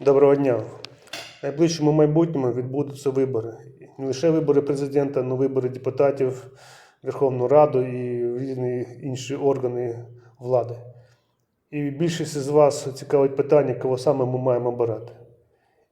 Доброго дня. В найближчому майбутньому відбудуться вибори. Не лише вибори президента, але й вибори депутатів, Верховну Раду і різні інші органи влади. І більшість з вас цікавить питання, кого саме ми маємо обирати.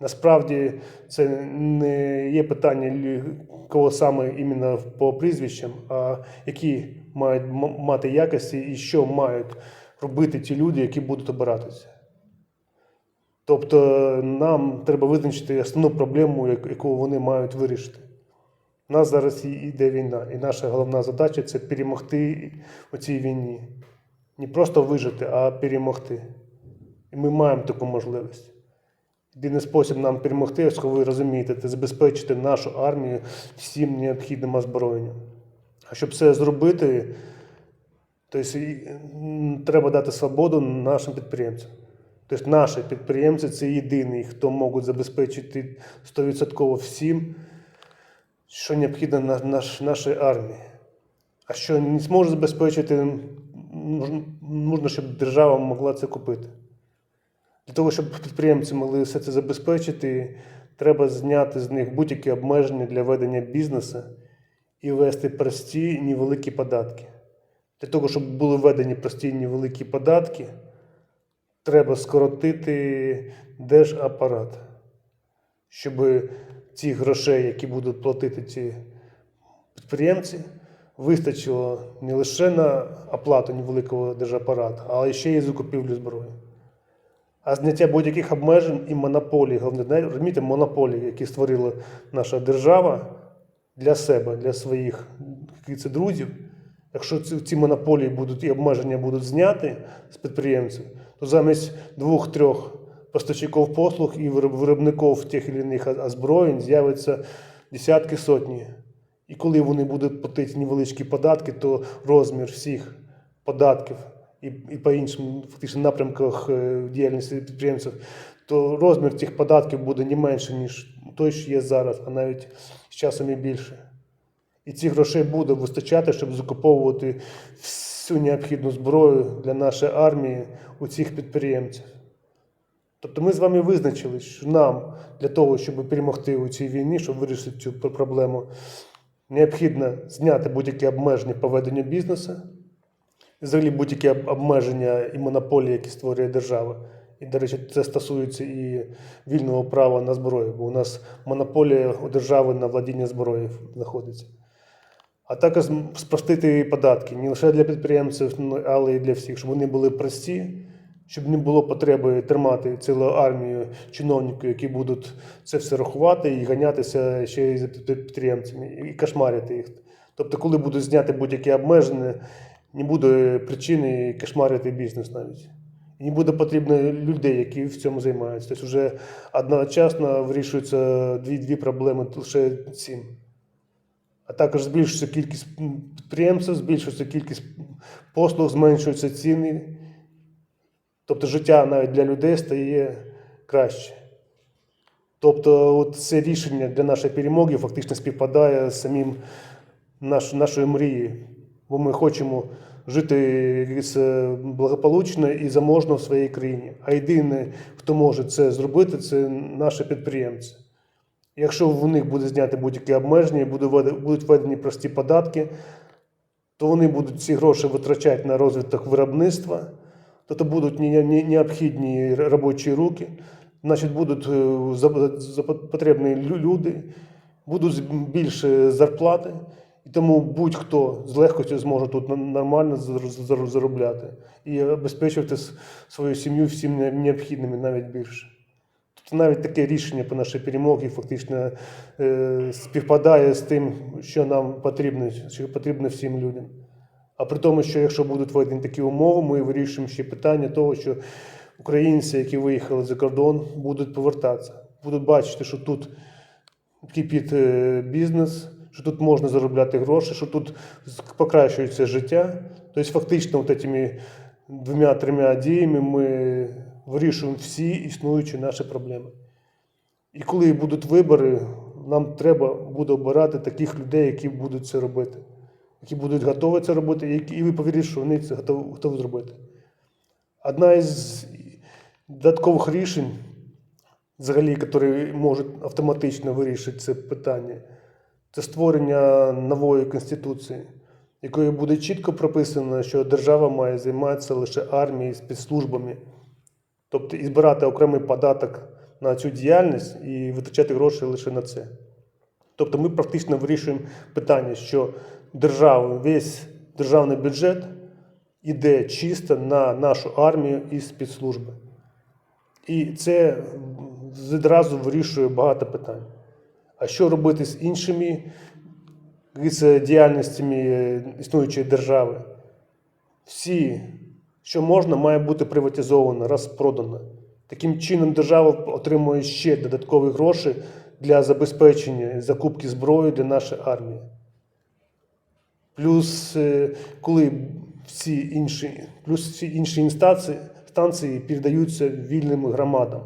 Насправді це не є питання, кого саме іменно по прізвищам, а які мають мати якості і що мають робити ті люди, які будуть обиратися. Тобто нам треба визначити основну проблему, яку вони мають вирішити. У нас зараз йде війна, і наша головна задача це перемогти у цій війні. Не просто вижити, а перемогти. І ми маємо таку можливість. Єдиний спосіб нам перемогти, якщо ви розумієте, це забезпечити нашу армію всім необхідним озброєнням. А щоб це зробити, тобто, треба дати свободу нашим підприємцям. Тобто наші підприємці це єдині, хто можуть забезпечити 100% всім, що необхідно на, наш, нашій армії. А що не зможе забезпечити, нужно, щоб держава могла це купити. Для того, щоб підприємці могли все це забезпечити, треба зняти з них будь-які обмеження для ведення бізнесу і ввести прості невеликі податки. Для того, щоб були введені прості невеликі податки, треба скоротити держапарат, щоб ці грошей, які будуть платити ці підприємці, вистачило не лише на оплату невеликого держапарату, але ще й закупівлю зброї. А зняття будь-яких обмежень і монополій, головне, розумієте, монополії, які створила наша держава для себе, для своїх це друзів. Якщо ці, монополії будуть і обмеження будуть зняті з підприємців, то замість двох-трьох поставщиків послуг і вироб- виробників тих чи інших озброєнь з'явиться десятки сотні. І коли вони будуть платити невеличкі податки, то розмір всіх податків і, і по іншим фактично напрямках е, діяльності підприємців, то розмір цих податків буде не менше, ніж той, що є зараз, а навіть з часом і більше. І цих грошей буде вистачати, щоб закуповувати всю необхідну зброю для нашої армії у цих підприємців. Тобто ми з вами визначили, що нам для того, щоб перемогти у цій війні, щоб вирішити цю проблему, необхідно зняти будь-які обмеження по веденню бізнесу, взагалі будь-які обмеження і монополії, які створює держава. І, до речі, це стосується і вільного права на зброю, бо у нас монополія у держави на владіння зброєю знаходиться. А також спростити податки не лише для підприємців, ну, але й для всіх, щоб вони були прості, щоб не було потреби тримати цілу армію чиновників, які будуть це все рахувати і ганятися ще й за підприємцями, і кошмарити їх. Тобто, коли будуть зняти будь-які обмеження, не буде причини кошмарити бізнес навіть. І не буде потрібно людей, які в цьому займаються. Тобто вже одночасно вирішуються дві, дві проблеми лише цим. А також збільшується кількість підприємців, збільшується кількість послуг, зменшуються ціни. Тобто життя навіть для людей стає краще. Тобто, от це рішення для нашої перемоги фактично співпадає з самим наш, нашою мрією. Бо ми хочемо жити благополучно і заможно в своїй країні. А єдине, хто може це зробити, це наші підприємці. Якщо в них буде зняти будь-які обмеження, і будуть введені прості податки, то вони будуть ці гроші витрачати на розвиток виробництва, тобто будуть не- не- необхідні робочі руки, значить будуть е, потрібні люди, будуть більше зарплати, і тому будь-хто з легкостю зможе тут нормально зар- зар- заробляти і обезпечувати свою сім'ю всім не- необхідним навіть більше. Тобто навіть таке рішення по нашій перемогі фактично е, співпадає з тим, що нам потрібно, що потрібно всім людям. А при тому, що якщо будуть введені такі умови, ми вирішуємо ще питання того, що українці, які виїхали за кордон, будуть повертатися, будуть бачити, що тут кипить е, бізнес, що тут можна заробляти гроші, що тут покращується життя. Тобто, фактично, от цими двома-трьома діями ми вирішуємо всі існуючі наші проблеми. І коли будуть вибори, нам треба буде обирати таких людей, які будуть це робити, які будуть готові це робити, і ви повірите, що вони це готові, готові зробити. Одна із додаткових рішень взагалі, які можуть автоматично вирішити це питання. Це створення нової конституції, якою буде чітко прописано, що держава має займатися лише армією, спецслужбами, тобто і збирати окремий податок на цю діяльність і витрачати гроші лише на це. Тобто ми практично вирішуємо питання, що держава, весь державний бюджет іде чисто на нашу армію і спецслужби. І це відразу вирішує багато питань. А що робити з іншими з діяльностями існуючої держави? Всі, що можна, має бути приватизовано, розпродано. Таким чином, держава отримує ще додаткові гроші для забезпечення закупки зброї для нашої армії. Плюс, е, коли всі інші, плюс всі інші інстанції, станції передаються вільним громадам.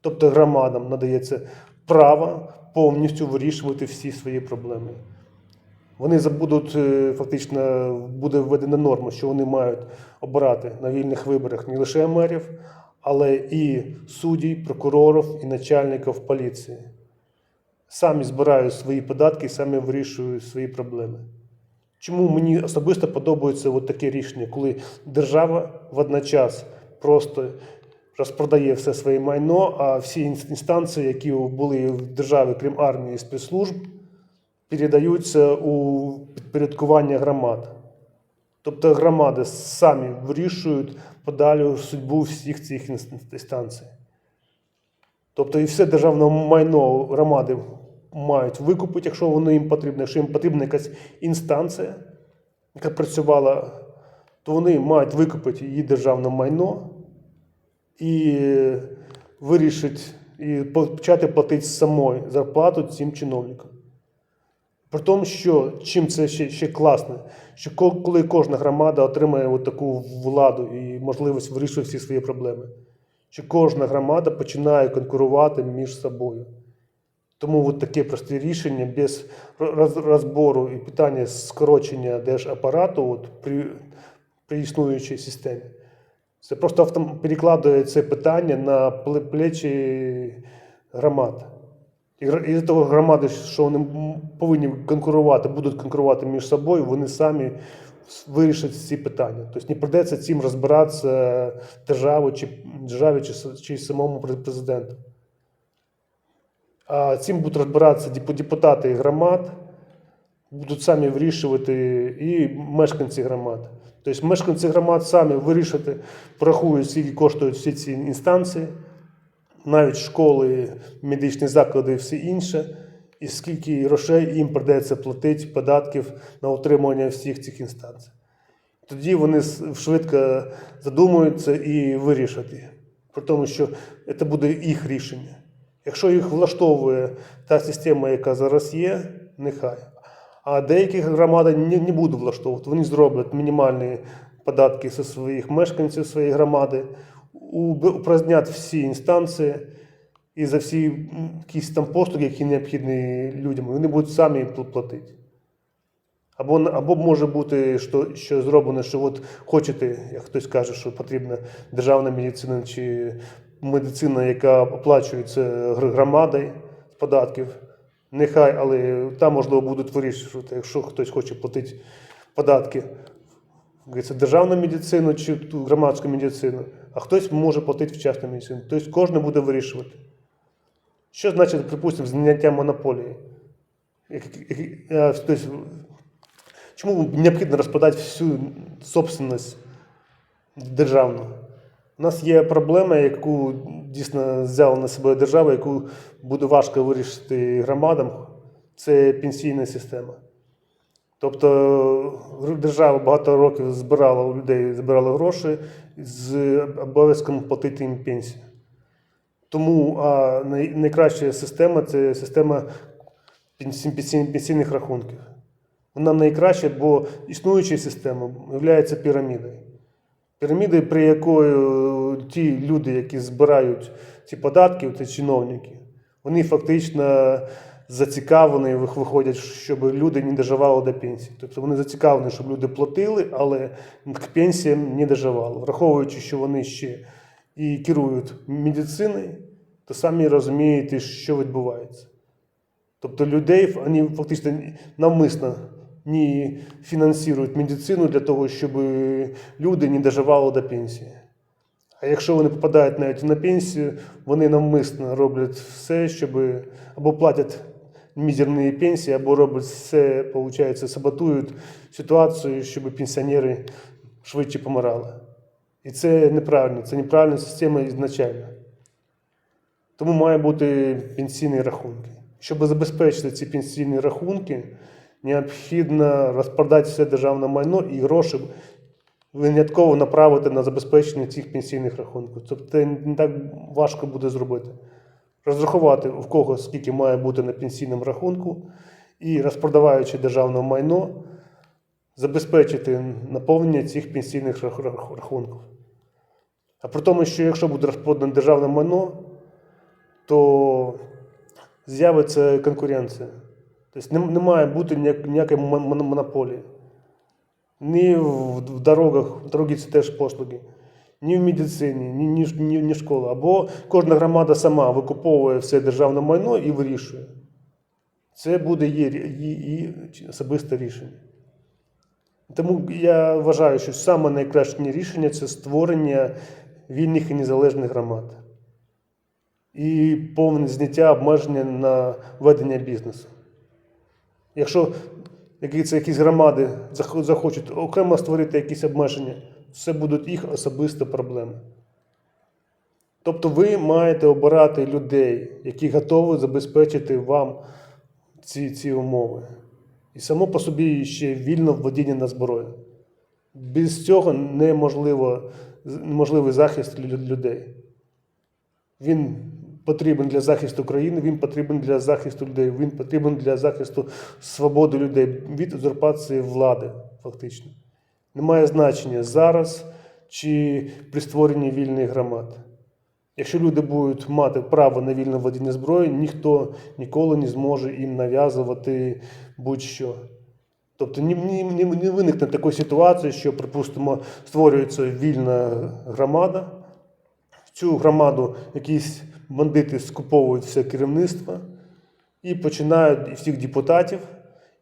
Тобто громадам надається право повністю вирішувати всі свої проблеми. Вони забудуть, е, фактично, буде введена норма, що вони мають обирати на вільних виборах не лише мерів, але і суддів, прокурорів і начальників поліції. Самі збирають свої податки, самі вирішують свої проблеми. Чому мені особисто подобається от таке рішення, коли держава водночас просто розпродає все своє майно, а всі інстанції, які були в державі, крім армії і спецслужб, передаються у підпорядкування громад. Тобто громади самі вирішують подалі судьбу всіх цих інстанцій. Тобто і все державне майно громади мають викупити, якщо воно їм потрібно. Якщо їм потрібна якась інстанція, яка працювала, то вони мають викупити її державне майно і вирішити і почати платити самої зарплату цим чиновникам. При тому, що чим це ще, ще класно, що коли кожна громада отримає от таку владу і можливість вирішувати всі свої проблеми, що кожна громада починає конкурувати між собою. Тому от таке просте рішення без розбору і питання скорочення держапарату от при, при існуючій системі. Це просто перекладує це питання на плечі громад. І із того громади, що вони повинні конкурувати, будуть конкурувати між собою, вони самі вирішать ці питання. Тобто не придеться цим розбиратися державі чи, державі чи, чи самому президенту. А цим будуть розбиратися деп- депутати громад, будуть самі вирішувати і мешканці громад. Тобто мешканці громад самі вирішити, порахують, скільки коштують всі ці інстанції, навіть школи, медичні заклади і все інше, і скільки грошей їм придеться платити податків на утримування всіх цих інстанцій. Тоді вони швидко задумуються і вирішать. При тому, що це буде їх рішення. Якщо їх влаштовує та система, яка зараз є, нехай. А деякі громади не, не будуть влаштовувати. Вони зроблять мінімальні податки зі своїх мешканців своєї громади, упразднять всі інстанції і за всі якісь там послуги, які необхідні людям, вони будуть самі платити. Або, або може бути, що, що зроблено, що от хочете, як хтось каже, що потрібна державна медицина чи медицина, яка оплачується громадою з податків. Нехай, але там, можливо, будуть вирішувати, якщо хтось хоче платити податки говориться, державну медицину чи ту громадську медицину, а хтось може платити в частну медицину. Тобто кожен буде вирішувати. Що значить, припустимо, зняття монополії? Тобто, чому необхідно розпродати всю собственність державну? У нас є проблема, яку дійсно взяла на себе держава, яку буде важко вирішити громадам, це пенсійна система. Тобто держава багато років збирала у людей збирала гроші з обов'язком платити їм пенсію. Тому а, найкраща система це система пенсій- пенсій- пенсійних рахунків. Вона найкраща, бо існуюча система є пірамідою. Піраміди, при якої е, ті люди, які збирають ці податки, ці чиновники, вони фактично зацікавлені, вих- виходять, щоб люди не доживали до пенсії. Тобто вони зацікавлені, щоб люди платили, але к пенсіям не доживали. Враховуючи, що вони ще і керують медициною, то самі розумієте, що відбувається. Тобто людей вони фактично навмисно не фінансують медицину для того, щоб люди не доживали до пенсії. А якщо вони попадають навіть на пенсію, вони навмисно роблять все, щоб або платять мізерні пенсії, або роблять все, виходить, саботують ситуацію, щоб пенсіонери швидше помирали. І це неправильно, це неправильна система ізначально. Тому має бути пенсійні рахунки. Щоб забезпечити ці пенсійні рахунки, необхідно розпродати все державне майно і гроші винятково направити на забезпечення цих пенсійних рахунків. Тобто це не так важко буде зробити. Розрахувати, в кого скільки має бути на пенсійному рахунку, і розпродаваючи державне майно, забезпечити наповнення цих пенсійних рах- рах- рахунків. А при тому, що якщо буде розпродане державне майно, то з'явиться конкуренція. Тобто не, має бути ніякої мон- мон- монополії. Ні в, в дорогах, дороги це теж послуги, ні в медицині, ні, ні, ні, ні школа. Або кожна громада сама викуповує все державне майно і вирішує. Це буде її, особисте рішення. Тому я вважаю, що саме найкраще рішення це створення вільних і незалежних громад і повне зняття обмеження на ведення бізнесу. Якщо якісь громади захочуть окремо створити якісь обмеження, це будуть їх особисті проблеми. Тобто ви маєте обирати людей, які готові забезпечити вам ці, ці умови. І само по собі ще вільно введення на зброю. Без цього неможливо, неможливий захист людей. Він потрібен для захисту країни, він потрібен для захисту людей, він потрібен для захисту свободи людей від узурпації влади, фактично. Немає значення зараз чи при створенні вільних громад. Якщо люди будуть мати право на вільне владіння зброї, ніхто ніколи не зможе їм нав'язувати будь-що. Тобто не, не, не, не виникне такої ситуації, що, припустимо, створюється вільна громада, в цю громаду якісь бандити скуповують все керівництво і починають всіх депутатів,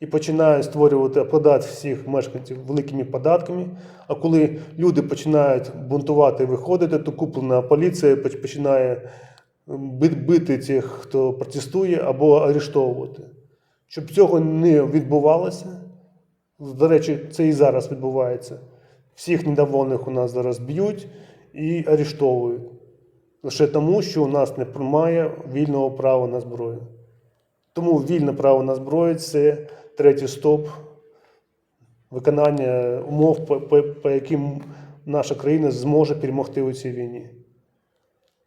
і починають створювати, обкладати всіх мешканців великими податками. А коли люди починають бунтувати і виходити, то куплена поліція починає бити тих, хто протестує, або арештовувати. Щоб цього не відбувалося, до речі, це і зараз відбувається. Всіх недовольних у нас зараз б'ють і арештовують. Лише тому, що у нас немає вільного права на зброю. Тому вільне право на зброю це третій стоп виконання умов, по, по, по яким наша країна зможе перемогти у цій війні.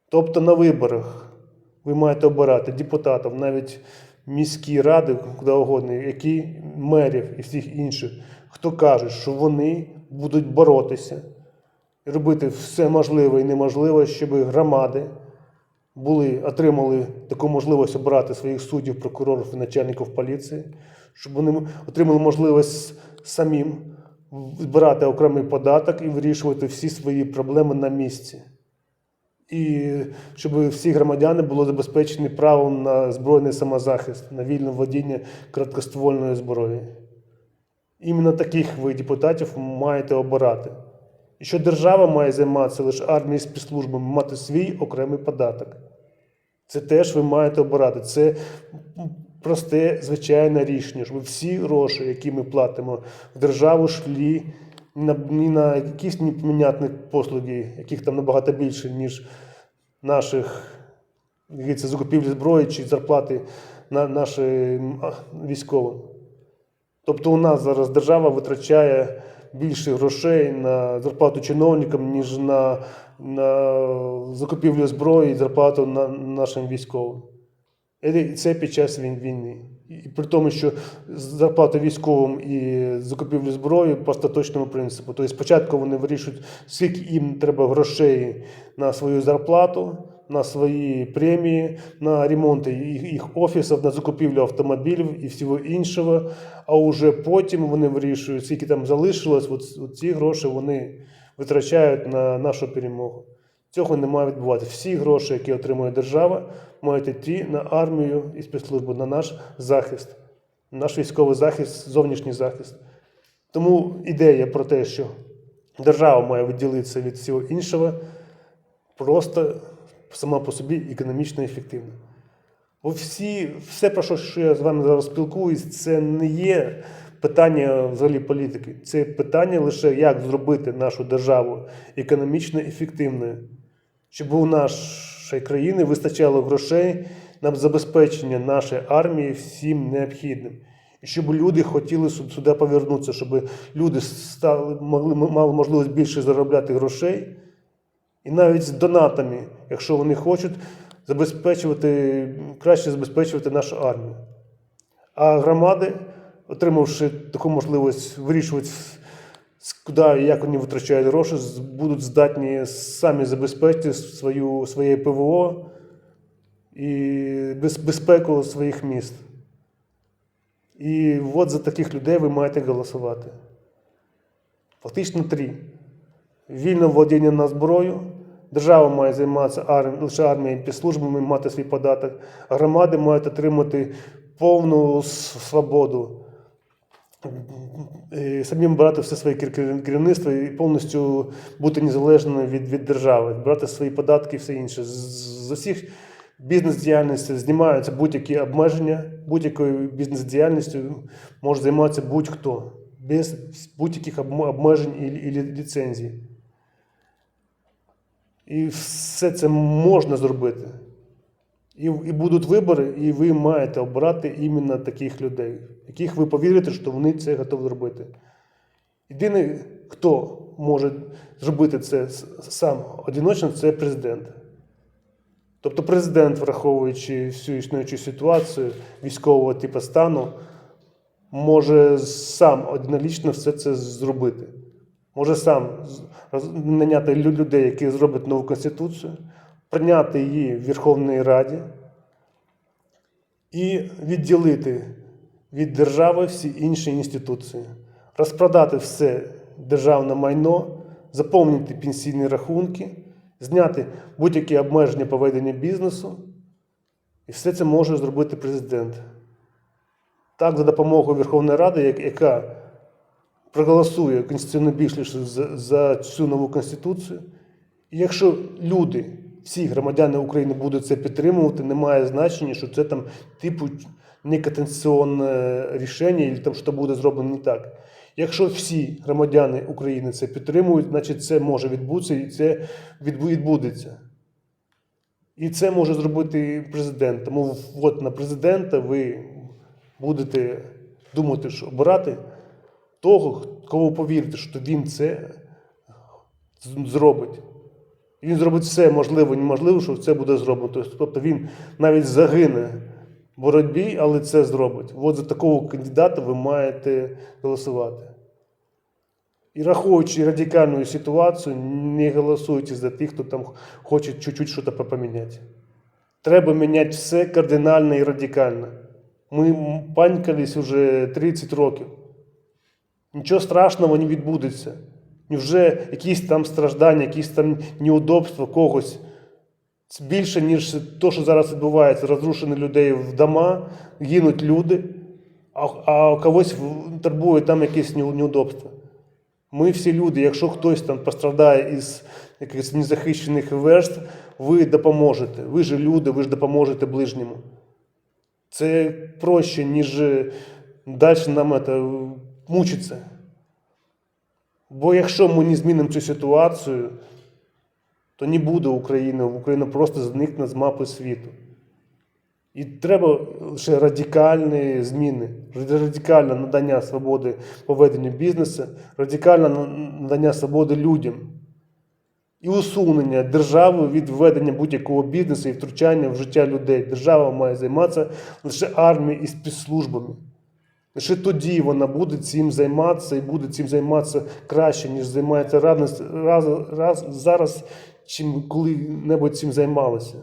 Тобто на виборах ви маєте обирати депутатів, навіть міські ради, куди угодно, які мерів і всіх інших, хто каже, що вони будуть боротися і робити все можливе і неможливе, щоб громади були, отримали таку можливість обирати своїх суддів, прокурорів і начальників поліції, щоб вони отримали можливість самим збирати окремий податок і вирішувати всі свої проблеми на місці. І щоб всі громадяни були забезпечені правом на збройний самозахист, на вільне владіння короткоствольною зброєю. Іменно таких ви депутатів маєте обирати. І що держава має займатися лише армією і спецслужбами, мати свій окремий податок. Це теж ви маєте обирати. Це просте, звичайне рішення, щоб всі гроші, які ми платимо в державу, йшли на, не на якісь непонятні послуги, яких там набагато більше, ніж наших говориться, закупівлі зброї чи зарплати на нашим військовим. Тобто у нас зараз держава витрачає більше грошей на зарплату чиновникам, ніж на, на закупівлю зброї і зарплату на нашим військовим. І це під час війни. І при тому, що зарплата військовим і закупівлю зброї по остаточному принципу. Тобто спочатку вони вирішують, скільки їм треба грошей на свою зарплату, на свої премії, на ремонти їх, офісів, на закупівлю автомобілів і всього іншого. А вже потім вони вирішують, скільки там залишилось, от ці гроші вони витрачають на нашу перемогу. Цього не має відбуватися. Всі гроші, які отримує держава, мають йти на армію і спецслужбу, на наш захист, наш військовий захист, зовнішній захист. Тому ідея про те, що держава має відділитися від всього іншого, просто сама по собі економічно ефективна. Бо всі, все, про що я з вами зараз спілкуюсь, це не є питання взагалі політики. Це питання лише, як зробити нашу державу економічно ефективною, щоб у нашої країни вистачало грошей на забезпечення нашої армії всім необхідним. І щоб люди хотіли сюди повернутися, щоб люди стали, могли, мали можливість більше заробляти грошей. І навіть з донатами, якщо вони хочуть, забезпечувати, краще забезпечувати нашу армію. А громади, отримавши таку можливість вирішувати, куди і як вони витрачають гроші, будуть здатні самі забезпечити свою, своє ПВО і без- безпеку своїх міст. І от за таких людей ви маєте голосувати. Фактично три. Вільне володіння на зброю. Держава має займатися арм... лише армією і спецслужбами, мати свій податок. Громади мають отримати повну свободу. Самим брати все своє керівництво і повністю бути незалежними від, від держави, брати свої податки і все інше. З усіх бізнес-діяльності знімаються будь-які обмеження, будь-якою бізнес-діяльністю може займатися будь-хто, без будь-яких обмежень і, і ліцензій. І все це можна зробити. І, і будуть вибори, і ви маєте обрати іменно таких людей, яких ви повірите, що вони це готові зробити. Єдиний, хто може зробити це сам одиночно, це президент. Тобто президент, враховуючи всю існуючу ситуацію військового типу стану, може сам однолічно все це зробити. Може сам наняти людей, які зроблять нову конституцію, прийняти її в Верховній Раді і відділити від держави всі інші інституції, розпродати все державне майно, заповнити пенсійні рахунки, зняти будь-які обмеження по веденню бізнесу. І все це може зробити президент. Так, за допомогою Верховної Ради, яка проголосує конституційно більшість за цю нову конституцію. І якщо люди, всі громадяни України будуть це підтримувати, немає значення, що це там типу неконституційне рішення, і там що буде зроблено не так. Якщо всі громадяни України це підтримують, значить це може відбутися і це відбудеться. І це може зробити президент. Тому от на президента ви будете думати, що обирати того, кого повірите, що він це зробить. І він зробить все можливе неможливе, що це буде зроблено. Тобто- він навіть загине боротьбі, але це зробить. От за такого кандидата ви маєте голосувати. І рахуючи радикальну ситуацію, не голосуйте за тих, хто там хоче чуть-чуть щось поміняти. Треба міняти все кардинально і радикально. Ми панькались уже 30 років. Нічого страшного не відбудеться. Невже якісь там страждання, якісь там неудобства когось більше, ніж те, що зараз відбувається, розрушені людей в дома, гинуть люди, а, а когось турбує там якісь неу- неудобства. Ми всі люди, якщо хтось там постраждає із якихось незахищених верств, ви допоможете. Ви ж люди, ви ж допоможете ближньому. Це проще, ніж далі нам це, мучитися. Бо якщо ми не змінимо цю ситуацію, то не буде України. Україна просто зникне з мапи світу. І треба лише радикальні зміни, радикальне надання свободи поведенню бізнесу, радикальне надання свободи людям і усунення держави від ведення будь-якого бізнесу і втручання в життя людей. Держава має займатися лише армією і спецслужбами. Лише тоді вона буде цим займатися і буде цим займатися краще, ніж займається раз, раз, раз, зараз, чим коли-небудь цим займалася.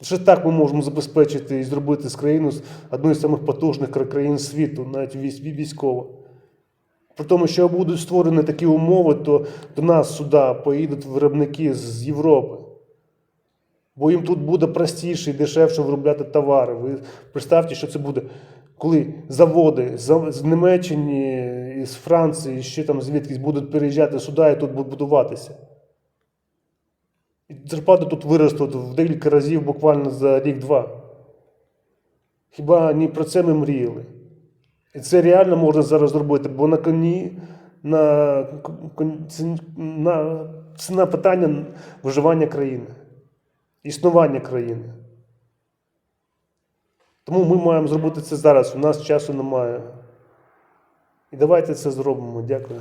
Лише так ми можемо забезпечити і зробити з країну одну з самих потужних кра- країн світу, навіть військ- військово. При тому, що будуть створені такі умови, то до нас сюди поїдуть виробники з Європи. Бо їм тут буде простіше і дешевше виробляти товари. Ви представте, що це буде, коли заводи з Німеччини, з Франції, ще там звідкись будуть переїжджати сюди і тут будуть будуватися. І зарплати тут виростуть в декілька разів буквально за рік-два. Хіба не про це ми мріяли? І це реально можна зараз зробити, бо на коні на, на, на питання виживання країни, існування країни. Тому ми маємо зробити це зараз. У нас часу немає. І давайте це зробимо. Дякую.